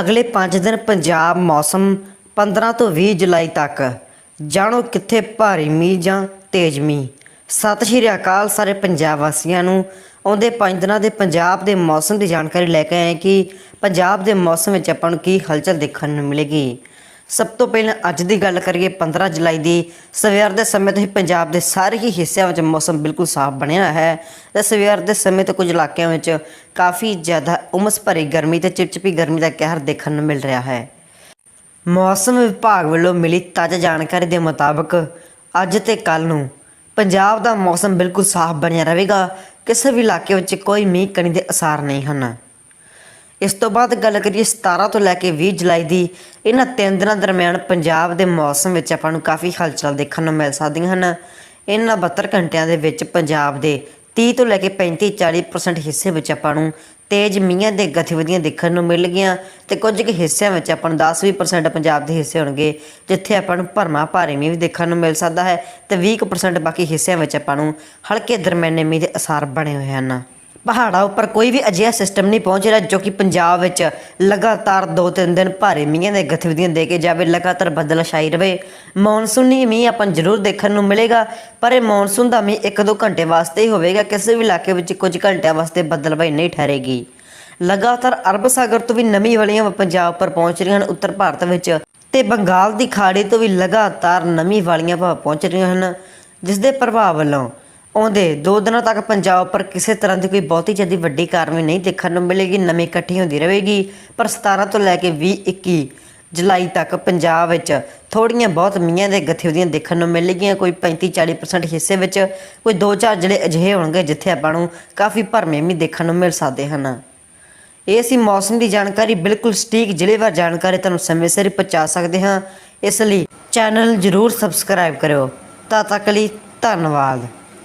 ਅਗਲੇ 5 ਦਿਨ ਪੰਜਾਬ ਮੌਸਮ 15 ਤੋਂ 20 ਜੁਲਾਈ ਤੱਕ। ਜਾਣੋ ਕਿੱਥੇ ਭਾਰੀ ਮੀਂਹ ਜਾਂ ਤੇਜ਼ ਮੀਂਹ। ਸਤਿ ਸ਼੍ਰੀ ਅਕਾਲ ਸਾਰੇ ਪੰਜਾਬ ਵਾਸੀਆਂ ਨੂੰ। ਆਉਂਦੇ 5 ਦਿਨਾਂ ਦੇ ਪੰਜਾਬ ਦੇ ਮੌਸਮ ਦੀ ਜਾਣਕਾਰੀ ਲੈ ਕੇ ਆਏ ਕਿ ਪੰਜਾਬ ਦੇ ਮੌਸਮ ਵਿੱਚ ਆਪਾਂ ਨੂੰ ਕੀ ਹਲਚਲ ਦੇਖਣ ਨੂੰ ਮਿਲੇਗੀ। ਸਭ ਤੋਂ ਪਹਿਲਾਂ ਅੱਜ ਦੀ ਗੱਲ ਕਰੀਏ 15 ਜੁਲਾਈ ਦੀ। ਸਵੇਰ ਦੇ ਸਮੇਂ ਤੋਂ ਹੀ ਪੰਜਾਬ ਦੇ ਸਾਰੇ ਹੀ ਹਿੱਸਿਆਂ ਵਿੱਚ ਮੌਸਮ ਬਿਲਕੁਲ ਸਾਫ਼ ਬਣਿਆ ਹੈ। ਤੇ ਸਵੇਰ ਦੇ ਸਮੇਂ ਤੋਂ ਕੁਝ ਇਲਾਕਿਆਂ ਵਿੱਚ ਕਾਫੀ ਜ਼ਿਆਦਾ ਉਮਸ ਭਰੀ ਗਰਮੀ ਤੇ ਚਿਪਚਿਪੀ ਗਰਮੀ ਦਾ ਕਹਿਰ ਦੇਖਣ ਨੂੰ ਮਿਲ ਰਿਹਾ ਹੈ। ਮੌਸਮ ਵਿਭਾਗ ਵੱਲੋਂ ਮਿਲੀ ਤਾਜ਼ਾ ਜਾਣਕਾਰੀ ਦੇ ਮੁਤਾਬਕ ਅੱਜ ਤੇ ਕੱਲ ਨੂੰ ਪੰਜਾਬ ਦਾ ਮੌਸਮ ਬਿਲਕੁਲ ਸਾਫ਼ ਬਣਿਆ ਰਹੇਗਾ। ਕਿਸੇ ਵੀ ਇਲਾਕੇ ਵਿੱਚ ਕੋਈ ਮੀਂਹ ਕਣੀ ਦੇ ਅਸਾਰ ਨਹੀਂ ਹਨ। ਇਸ ਤੋਂ ਬਾਅਦ ਗੱਲ ਕਰੀਏ 17 ਤੋਂ ਲੈ ਕੇ 20 ਜੁਲਾਈ ਦੀ, ਇਹਨਾਂ ਤਿੰਨ ਦਿਨਾਂ ਦਰਮਿਆਨ ਪੰਜਾਬ ਦੇ ਮੌਸਮ ਵਿੱਚ ਆਪਾਂ ਨੂੰ ਕਾਫੀ ਹਲਚਲ ਦੇਖਣ ਨੂੰ ਮਿਲ ਸਕਦੀਆਂ ਹਨ। ਇਹਨਾਂ 72 ਘੰਟਿਆਂ ਦੇ ਵਿੱਚ ਪੰਜਾਬ ਦੇ 30 ਤੋਂ ਲੈ ਕੇ 35 40% ਹਿੱਸੇ ਵਿੱਚ ਆਪਾਂ ਨੂੰ ਤੇਜ਼ ਮੀਂਹਾਂ ਦੇ ਗਤੀਵਿਧੀਆਂ ਦੇਖਣ ਨੂੰ ਮਿਲ ਗਈਆਂ ਤੇ ਕੁਝ ਕੁ ਹਿੱਸਿਆਂ ਵਿੱਚ ਆਪਾਂ ਨੂੰ 10-20% ਪੰਜਾਬ ਦੇ ਹਿੱਸੇ ਹੋਣਗੇ, ਜਿੱਥੇ ਆਪਾਂ ਨੂੰ ਭਰਮਾ ਭਾਰੀ ਮੀਂਹ ਵੀ ਦੇਖਣ ਨੂੰ ਮਿਲ ਸਕਦਾ ਹੈ ਤੇ 20% ਬਾਕੀ ਹਿੱਸਿਆਂ ਵਿੱਚ ਆਪਾਂ ਨੂੰ ਹਲਕੇ ਦਰਮਿਆਨੇ ਮੀਂਹ ਦੇ ਅਸਾਰ ਬਣੇ ਹੋਏ ਹਨ। ਪਹਾੜਾਂ ਉੱਪਰ ਕੋਈ ਵੀ ਅਜਿਹਾ ਸਿਸਟਮ ਨਹੀਂ ਪਹੁੰਚ ਰਿਹਾ ਜੋ ਕਿ ਪੰਜਾਬ ਵਿੱਚ ਲਗਾਤਾਰ 2-3 ਦਿਨ ਭਾਰੇ ਮੀਂਹਾਂ ਦੇ ਗਤੀਵਿਧੀਆਂ ਦੇ ਕੇ ਜਾਵੇ, ਲਗਾਤਾਰ ਬੱਦਲ ਛਾਈ ਰਵੇ ਮੌਨਸੂਨੀ ਮੀਂਹ ਆਪਾਂ ਨੂੰ ਜ਼ਰੂਰ ਦੇਖਣ ਨੂੰ ਮਿਲੇਗਾ, ਪਰ ਇਹ ਮੌਨਸੂਨ ਦਾ ਮੀਂਹ 1-2 ਘੰਟੇ ਵਾਸਤੇ ਹੀ ਹੋਵੇਗਾ, ਕਿਸੇ ਵੀ ਇਲਾਕੇ ਵਿੱਚ ਕੁਝ ਘੰਟਿਆਂ ਵਾਸਤੇ ਬੱਦਲਬਾਈ ਨਹੀਂ ਠਹਿਰੇਗੀ। ਲਗਾਤਾਰ ਅਰਬ ਸਾਗਰ ਤੋਂ ਵੀ ਨਮੀ ਵਾਲੀਆਂ ਪੰਜਾਬ ਉੱਪਰ ਪਹੁੰਚ ਰਹੀਆਂ ਹਨ, ਉੱਤਰ ਭਾਰਤ ਵਿੱਚ ਤੇ ਬੰਗਾਲ ਦੀ ਖਾੜੀ ਤੋਂ ਵੀ ਲਗਾਤਾਰ ਨਮੀ ਵਾਲੀਆਂ ਭਾਵ ਪਹੁੰਚ ਰਹੀਆਂ ਹਨ ਜਿਸ ਦੇ ਪ੍ਰਭਾਵ ਵੱਲੋਂ ਆਉਂਦੇ ਦੋ ਦਿਨਾਂ ਤੱਕ ਪੰਜਾਬ ਉੱਪਰ ਕਿਸੇ ਤਰ੍ਹਾਂ ਦੀ ਕੋਈ ਬਹੁਤੀ ਜ਼ਿਆਦਾ ਵੱਡੀ ਕਾਰਵਾਈ ਨਹੀਂ ਦੇਖਣ ਨੂੰ ਮਿਲੇਗੀ, ਨਵੀਂ ਇਕੱਠੀ ਹੁੰਦੀ ਰਹੇਗੀ। ਪਰ 17 ਤੋਂ ਲੈ ਕੇ 20 21 ਜੁਲਾਈ ਤੱਕ ਪੰਜਾਬ ਵਿੱਚ ਥੋੜੀਆਂ ਬਹੁਤ ਮੀਆਂ ਦੇ ਗਤੀਵਿਧੀਆਂ ਦੇਖਣ ਨੂੰ ਮਿਲੇਗੀਆਂ ਕੋਈ 35 40% ਹਿੱਸੇ ਵਿੱਚ ਕੋਈ ਦੋ ਚਾਰ ਜਿਹੜੇ ਅਜਿਹੇ ਹੋਣਗੇ ਜਿੱਥੇ ਆਪਾਂ ਨੂੰ ਕਾਫੀ ਭਰਮੇ ਵੀ ਦੇਖਣ ਨੂੰ ਮਿਲ ਸਕਦੇ ਹਨ। ਇਹ ਸੀ ਮੌਸਮ ਦੀ ਜਾਣਕਾਰੀ। ਬਿਲਕੁਲ ਸਟੀਕ ਜ਼ਿਲ੍ਹੇਵਾਰ ਜਾਣਕਾਰੀ ਤੁਹਾਨੂੰ ਸਮੇਂ ਸਿਰ ਪਹੁੰਚਾ ਸਕਦੇ ਹਾਂ। ਇਸ ਲਈ ਚੈਨਲ ਜਰੂਰ ਸਬਸਕ੍ਰਾਈਬ ਕਰਿਓ। ਤਦ ਤੱਕ ਲਈ ਧੰਨਵਾਦ।